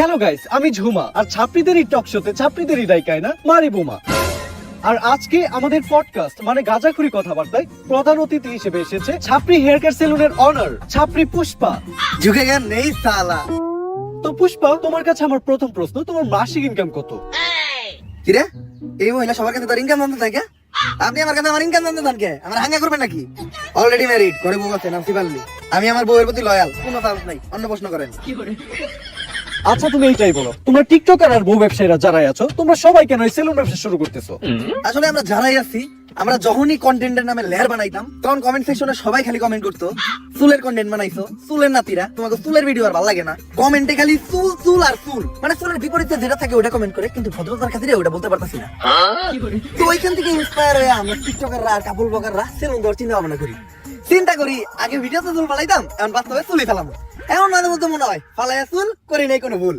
Hello guys আমি ঝুমা। আর ছাত্রীদেরই টক শোতে ছাত্রীদেরই দায়িকায় না মারি বোমা। আর আজকে আমাদের পডকাস্ট মানে গাজাখুরি কথাবার্তায় প্রধান অতিথি হিসেবে এসেছে ছাপরি হেয়ার কেয়ার সেলুনের অনার ছাপরি পুষ্পা। ঝুঁকেগা নেই সালা। তো পুষ্পা তোমার কাছে আমার প্রথম প্রশ্ন তোমার মাসিক ইনকাম কত? কিরে এই মহিলা সবার কাছে তার ইনকাম জানতে থাকে? আপনি আমার কাছে আমার ইনকাম জানতে চান কে আমার হাঙ্গা করবেন নাকি? অলরেডি ম্যারিড করে বউ আছে নাম আমি আমার বউয়ের প্রতি লয়াল কোনো চান্স নাই অন্য প্রশ্ন করেন। আচ্ছা তুমি এইটাই বলো। তোমরা টিকটকার আর বউ ব্যবসায়ীরা যারাই আছো তোমরা সবাই কেন এই সেলুন ব্যবসা শুরু করতেছো? আসলে আমরা যারাই আছি আমরা যখনই কন্টেন্টের নামে লেয়ার বানাইতাম তখন কমেন্ট সেকশনে সবাই খালি কমেন্ট করতো চুলের কন্টেন্ট বানাইছো চুলের নাতিরা তোমাকে চুলের ভিডিও আর ভালো লাগে না। কমেন্টে খালি চুল চুল আর চুল মানে চুলের বিপরীতে যেটা থাকে ওটা কমেন্ট করে কিন্তু ভদ্রতার খাতিরে ওটা বলতে পারতাছি না। তো ওইখান থেকে ইন্সপায়ার হয়ে আমরা টিকটকাররা আর কাপড় বকাররা সেলুন দেওয়ার চিন্তা ভাবনা করি। চিন্তা করি আগে ভিডিওতে চুল ফালাইতাম এখন বাস্তবে চুলই ফেলাম এমন মাঝে মধ্যে মনে হয় ফালাইয়া চুল করি নাই কোনো ভুল।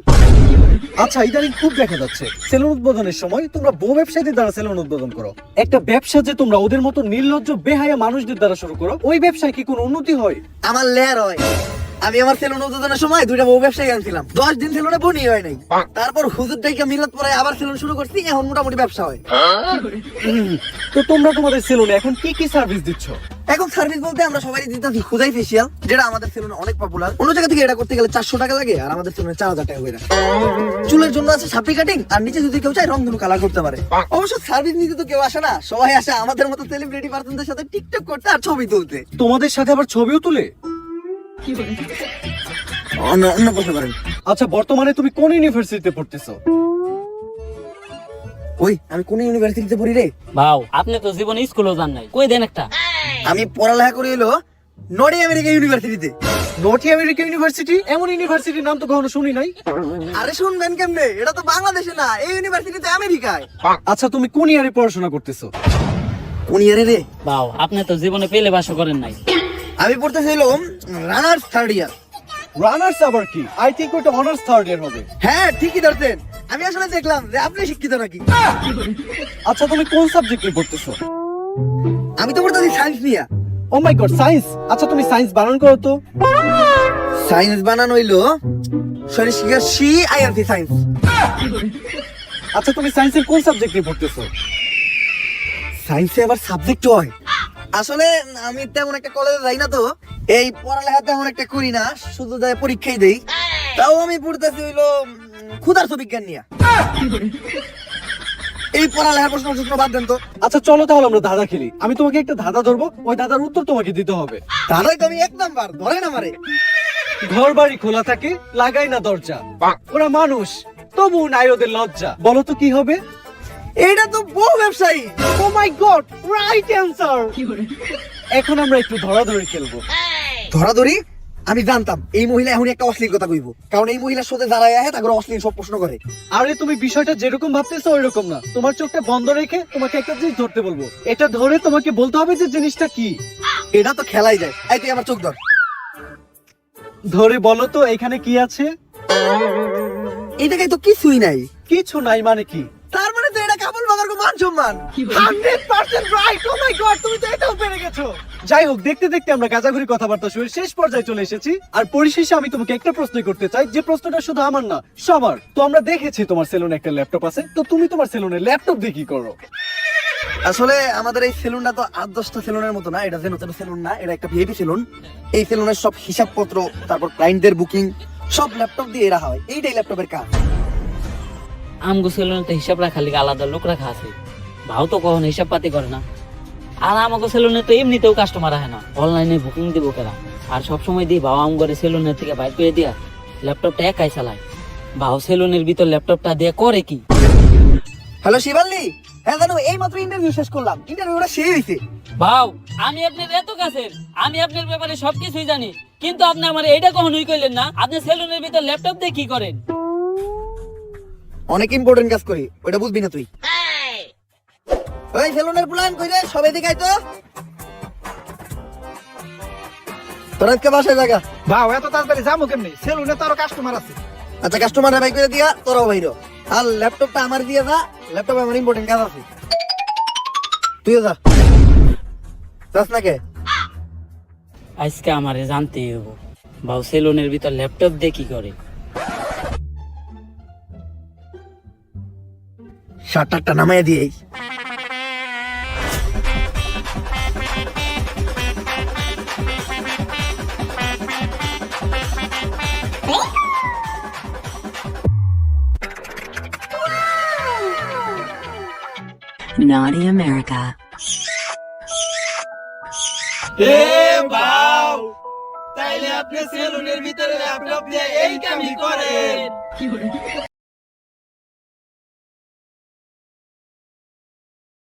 আচ্ছা ইদানিং খুব দেখা যাচ্ছে সেলুন উদ্বোধনের সময় তোমরা বউ ব্যবসায়ীদের দ্বারা সেলুন উদ্বোধন করো। একটা ব্যবসা যে তোমরা ওদের মতো নির্লজ্জ বেহায়া মানুষদের দ্বারা শুরু করো ওই ব্যবসায় কি কোনো উন্নতি হয়? আমার লেয়ার হয়। আমি আমার সেলুন উদ্বোধনের সময় দুইটা বউ ব্যবসায়ী আনছিলাম। দশ দিন সেলুনে বনি হয় নাই। তারপর হুজুর ডাইকা মিলাত পরে আবার সেলুন শুরু করছি এখন মোটামুটি ব্যবসা হয়। তো তোমরা তোমাদের সেলুনে এখন কি কি সার্ভিস দিচ্ছ? এখন সার্ভিস বলতে আমরা সবাই দিতাম খুদাই ফেসিয়াল যেটা আমাদের সেলুনে অনেক পপুলার অন্য জায়গা থেকে এটা করতে গেলে চারশো টাকা লাগে আর আমাদের সেলুনে চার হাজার টাকা করে চুলের জন্য আছে সাপড়ি কাটিং আর নিচে যদি কেউ চায় রং ধনু কালার করতে পারে। অবশ্য সার্ভিস নিতে তো কেউ আসে না সবাই আসে আমাদের মতো সেলিব্রিটি পার্সনদের সাথে টিকটক করতে আর ছবি তুলতে। তোমাদের সাথে আবার ছবিও তুলে? অন্য অন্য প্রশ্ন করেন। আচ্ছা বর্তমানে তুমি কোন ইউনিভার্সিটিতে পড়তেছো? ওই আমি কোন ইউনিভার্সিটিতে পড়ি রে? ভাও আপনি তো জীবনে স্কুলও যান নাই। কই দেন একটা? আমি পড়ালেখা করে এলো নর্থ আমেরিকা ইউনিভার্সিটিতে। North America university? এমন ইউনিভার্সিটির নাম তো কখনো শুনি নাই। আরে শুনবেন কেমনে? এটা তো বাংলাদেশে না এই ইউনিভার্সিটিতে আমেরিকায়। আচ্ছা তুমি কোন ইয়ারে পড়াশোনা করতেছো? কোন ইয়ারে রে? ভাও আপনি তো জীবনে পেলে বাসও করেন নাই। আমি পড়তেছিলাম রানার্স থার্ড ইয়ার। রানার্স আবার কি? আই থিংক ওটা অনার্স থার্ড ইয়ার হবে। হ্যাঁ ঠিকই ধরছেন। আমি আসলে দেখলাম যে আপনি শিক্ষিত নাকি। আচ্ছা তুমি কোন সাবজেক্টে পড়তেছো? আমি তো পড়তেছি সায়েন্স নিয়ে। ও মাই গড সায়েন্স আচ্ছা তুমি সায়েন্স বানান করো তো। সায়েন্স বানান হইল সরি শিক্ষা সি আই আইআরসি সায়েন্স আচ্ছা তুমি সায়েন্সের কোন সাবজেক্ট নিয়ে পড়তেছো? সায়েন্সে আবার সাবজেক্ট হয়। আসলে আমি তেমন একটা কলেজে যাই না তো। এই পড়ালেখা তেমন একটা করি না শুধু যাই পরীক্ষাই দেই। তাও আমি পড়তেছি হইল ক্ষুধার্ত বিজ্ঞান নিয়ে। এই পড়ালেখার প্রশ্ন সূত্র বাদ দেন তো। আচ্ছা চলো তাহলে আমরা ধাঁধা খেলি। আমি তোমাকে একটা ধাঁধা ধরবো ওই ধাঁধার উত্তর তোমাকে দিতে হবে। তাহলে তো আমি এক নাম্বার ধরে না মারে ঘর বাড়ি খোলা থাকে লাগাই না দরজা। ওরা মানুষ তবু নাই ওদের লজ্জা। বলো তো কি হবে? এটা তো বহু ব্যবসায়ী। Oh my god right answer এখন আমরা একটু ধরাধরি খেলব। ধরাধরি? আমি জানতাম এই মহিলা এখন একটা অশ্লীল কথা কইব। কারণ এই মহিলার সাথে যারা আহে তাকে অশ্লীল সব প্রশ্ন করে। আরে তুমি বিষয়টা যেরকম ভাবতেছো ওই রকম না। তোমার চোখটা বন্ধ রেখে তোমাকে একটা জিনিস ধরতে বলব। এটা ধরে তোমাকে বলতে হবে যে জিনিসটা কি। এটা তো খেলাই যায়। এই তুই আমার চোখ ধর। ধরে বলো তো এখানে কি আছে? এই জায়গায় তো কিছুই নাই। কিছু নাই মানে কি? তার মানে তো এটা কাপড় বাগার মান সম্মান। Hundred percent right oh my god তুমি তো এটাও পেরে গেছো। যাই হোক দেখতে দেখতে আমরা গাজাঘুরি কথাবার্তা শুরু শেষ পর্যায়ে চলে এসেছি। আর পরিশেষে আমি তোমাকে একটা প্রশ্ন করতে চাই যে প্রশ্নটা শুধু আমার না সবার। তো আমরা দেখেছি তোমার সেলুনে একটা ল্যাপটপ আছে তো তুমি তোমার সেলুনে ল্যাপটপ দিয়ে কি করো? আসলে আমাদের এই সেলুনটা তো আট দশটা সেলুনের মতো না এটা যে নতুন সেলুন না এটা একটা ভিআইপি সেলুন। এই সেলুনের সব হিসাবপত্র তারপর ক্লায়েন্টদের বুকিং সব ল্যাপটপ দিয়ে রাখা হয়। এইটাই ল্যাপটপের কাজ। আমগো সেলুনে তো হিসাব রাখা লিগে আলাদা লোক রাখা আছে। ভাও তো কখনো হিসাব পাতি করে না। আর আমাকে সেলুনে তো এমনিতেও কাস্টমার আহে না। অনলাইনে বুকিং দিব কেরা? আর সব সময় দিই ভাও আম করে সেলুনের থেকে বাইর করে দিয়া ল্যাপটপটা একাই চালায়। ভাও সেলুনের ভিতর ল্যাপটপটা দিয়ে করে কি? হ্যালো শিবাল্লি হ্যাঁ জানো এই মাত্র ইন্টারভিউ শেষ করলাম। ইন্টারভিউটা সেই হয়েছে ভাও আমি আপনার এত কাছের আমি আপনার ব্যাপারে সবকিছুই জানি। কিন্তু আপনি আমার এটা কখনোই কইলেন না। আপনি সেলুনের ভিতর ল্যাপটপ দিয়ে কি করেন? অনেক ইম্পর্টেন্ট কাজ করি ওইটা বুঝবি না তুই। ওই সেলুনের প্ল্যান কইরে সবাই দেখাই তো। তোর আজকে বাসায় জায়গা? ভাও এত তাড়াতাড়ি যাব কেমনি? সেলুনে তো আরও কাস্টমার আছে। আচ্ছা কাস্টমার বাই করে দিয়া তোরাও বাইরো আর ল্যাপটপটা আমার দিয়ে যা ল্যাপটপে আমার ইম্পর্টেন্ট কাজ আছে। তুইও যা। যাস না কে? আজকে আমারে জানতেই হব ভাও সেলুনের ভিতর ল্যাপটপ দিয়ে কি করে? শার্টটা নামাই দিয়েই। Naughty America. তাইলে আপনি সেলুনের ভিতরে ল্যাপটপ দিয়ে এই কামই করেন